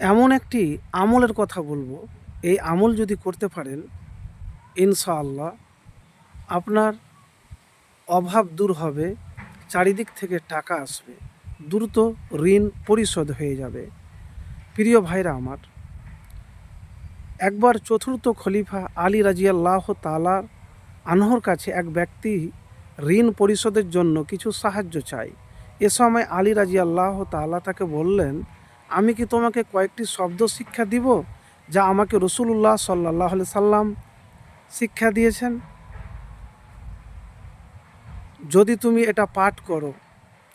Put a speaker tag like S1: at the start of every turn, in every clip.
S1: এমন একটি আমলের কথা বলব। এই আমল যদি করতে পারেন, ইনশাআল্লাহ আপনার অভাব দূর হবে, চারিদিক থেকে টাকা আসবে, দ্রুত ঋণ পরিশোধ হয়ে যাবে। প্রিয় ভাইরা আমার, একবার চতুর্থ খলিফা আলী রাজিয়াল্লাহ তালার আনহর কাছে এক ব্যক্তি ঋণ পরিশোধের জন্য কিছু সাহায্য চাই এ সময় আলী রাজিয়াল্লাহ তালা তাকে বললেন আমি কি তোমাকে কয়েকটি শব্দ শিক্ষা দিব যা আমাকে রসুল্লাহ সাল্লাহ সাল্লাম শিক্ষা দিয়েছেন? যদি তুমি এটা পাঠ করো,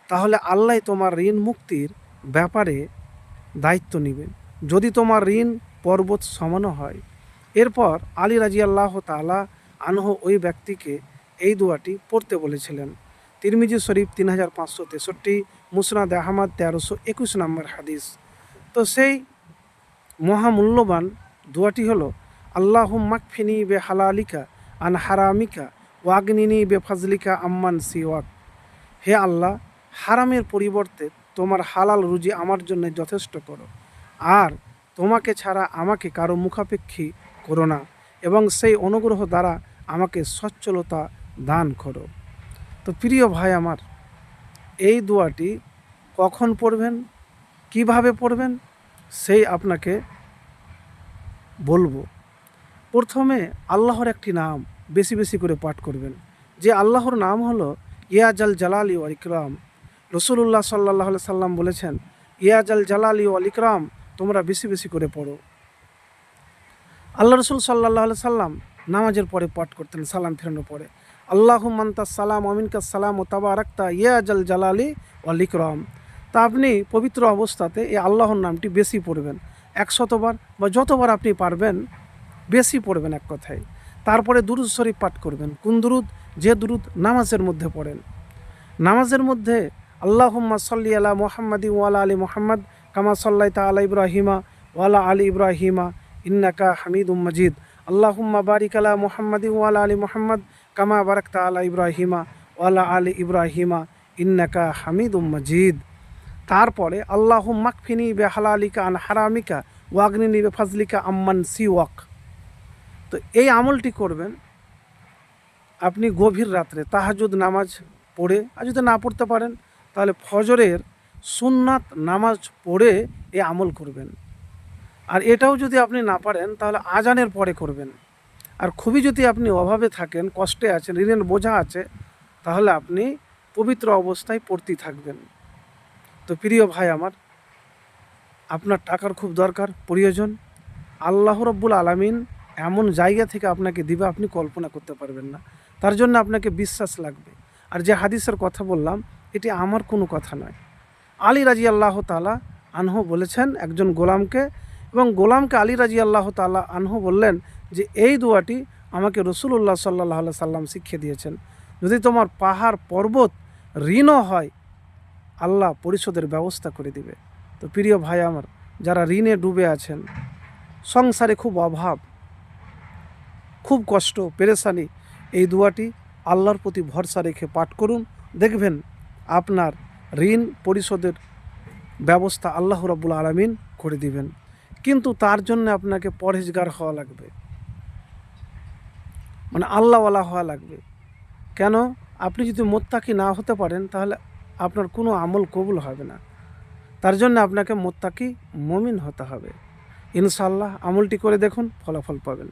S1: তাহলে আল্লাহ তোমার ঋণ মুক্তির ব্যাপারে দায়িত্ব নেবেন। যদি তোমার ঋণ পর্বত সমানো হয়, এরপর আলী রাজি আল্লাহ তালা আনহ ওই ব্যক্তিকে এই দোয়াটি পড়তে বলেছিলেন। তিরমিজি শরীফ তিন হাজার পাঁচশো তেষট্টি, মুসনাদ আহমদ তেরোশো একুশ নম্বর হাদিস। তো সেই মহামূল্যবান দোয়াটি হলো আল্লাহ মাকফিনি বে হালালিকা আন হারামিকা ওয়াগনিনি বে ফাজলিকা আম্মান সিওয়াক। হে আল্লাহ, হারামের পরিবর্তে তোমার হালাল রুজি আমার জন্য যথেষ্ট করো। আর তোমাকে ছাড়া আমাকে কারও মুখাপেক্ষী করো না এবং সেই অনুগ্রহ দ্বারা আমাকে সচ্ছলতা দান করো। তো প্রিয় ভাই আমার, এই দোয়াটি কখন পড়বেন? কীভাবে পড়বেন, সেই আপনাকে বলব। প্রথমে আল্লাহর একটি নাম বেশি বেশি করে পাঠ করবেন। যে আল্লাহর নাম হলো ইয়াজাল জালালি ওয়াল ইকরাম। রসুল্লাহ সাল্লাহ সাল্লাম বলেছেন ইয়াজাল জালালি ওয়াল ইকরাম, তোমরা বেশি বেশি করে পড়ো। আল্লাহ রসুল সাল্লাহ সাল্লাম নামাজের পরে পাঠ করতেন, সালাম ফেরানোর পরে। আল্লাহ মান্তা সালাম অমিনকা সালাম ও তাবা রাক্তা ইয়াজাল জালালি ওয়াল ইকরাম। তা আপনি পবিত্র অবস্থাতে এই আল্লাহর নামটি বেশি পড়বেন। একশতবার বা যতবার আপনি পারবেন, বেশি পড়বেন এক কথায়। তারপরে দুরুদ শরীফ পাঠ করবেন। কোন দুরুদ? যে দুরুদ নামাজের মধ্যে পড়েন। নামাজের মধ্যে আল্লাহুম্মা সাল্লি আলা মোহাম্মদি ওয়ালা আলী মোহাম্মদ কামা সাল্লাই তা আলা ইব্রাহিমা ওয়ালা আলী ইব্রাহিমা ইন্নাকা হামিদুম মজিদ। আল্লাহুম্মা বারিক আলা মোহাম্মদি ওয়ালা আলী মোহাম্মদ কামা বারাকতা আলা ইব্রাহিমা ওয়ালা আলী ইব্রাহিমা ইন্নাকা হামিদুম মজিদ। তারপরে আল্লাহ মাকফিনি বে হালালিকা আন হারামিকা ওয়াগনিনি বে ফাজলিকা আম্মান সিওয়াক। তো এই আমলটি করবেন, আপনি গভীর রাত্রে তাহাজুদ নামাজ পড়ে, আর যদি না পড়তে পারেন, তাহলে ফজরের সুন্নাত নামাজ পড়ে এ আমল করবেন। আর এটাও যদি আপনি না পারেন, তাহলে আজানের পরে করবেন। আর খুবই যদি আপনি অভাবে থাকেন, কষ্টে আছেন, ঋণের বোঝা আছে, তাহলে আপনি পবিত্র অবস্থায় পড়তেই থাকবেন। তো প্রিয় ভাই আমার, আপনার টাকার খুব দরকার, প্রয়োজন। আল্লাহ রব্বুল আলামিন এমন জায়গা থেকে আপনাকে দিবে, আপনি কল্পনা করতে পারবেন না। তার জন্য আপনাকে বিশ্বাস লাগবে। আর যে হাদিসের কথা বললাম, এটি আমার কোনো কথা নয়। আলী রাজি আল্লাহ তালা আনহু বলেছেন একজন গোলামকে, এবং গোলামকে আলী রাজি আল্লাহ তালা আনহু বললেন যে, এই দোয়াটি আমাকে রসুল্লাহ সাল্লাহ সাল্লাম শিখিয়ে দিয়েছেন। যদি তোমার পাহাড় পর্বত ঋণও হয় আল্লাহ পরিশোধের ব্যবস্থা করে দিবে। তো প্রিয় ভাই আমার, যারা ঋণে ডুবে আছেন, সংসারে খুব অভাব, খুব কষ্ট, পেরেশানি, এই দুয়াটি আল্লাহর প্রতি ভরসা রেখে পাঠ করুন। দেখবেন আপনার ঋণ পরিশোধের ব্যবস্থা আল্লাহ রাবুল আলমিন করে দিবেন। কিন্তু তার জন্য আপনাকে পরহেজগার হওয়া লাগবে। মানে আল্লাহওয়ালা হওয়া লাগবে। কেন? আপনি যদি মোত্তাকি না হতে পারেন, তাহলে আপনার কোনো আমল কবুল হবে না। তার জন্য আপনাকে মোত্তাকি মমিন হতে হবে। ইনশাল্লাহ আমলটি করে দেখুন, ফলাফল পাবেন।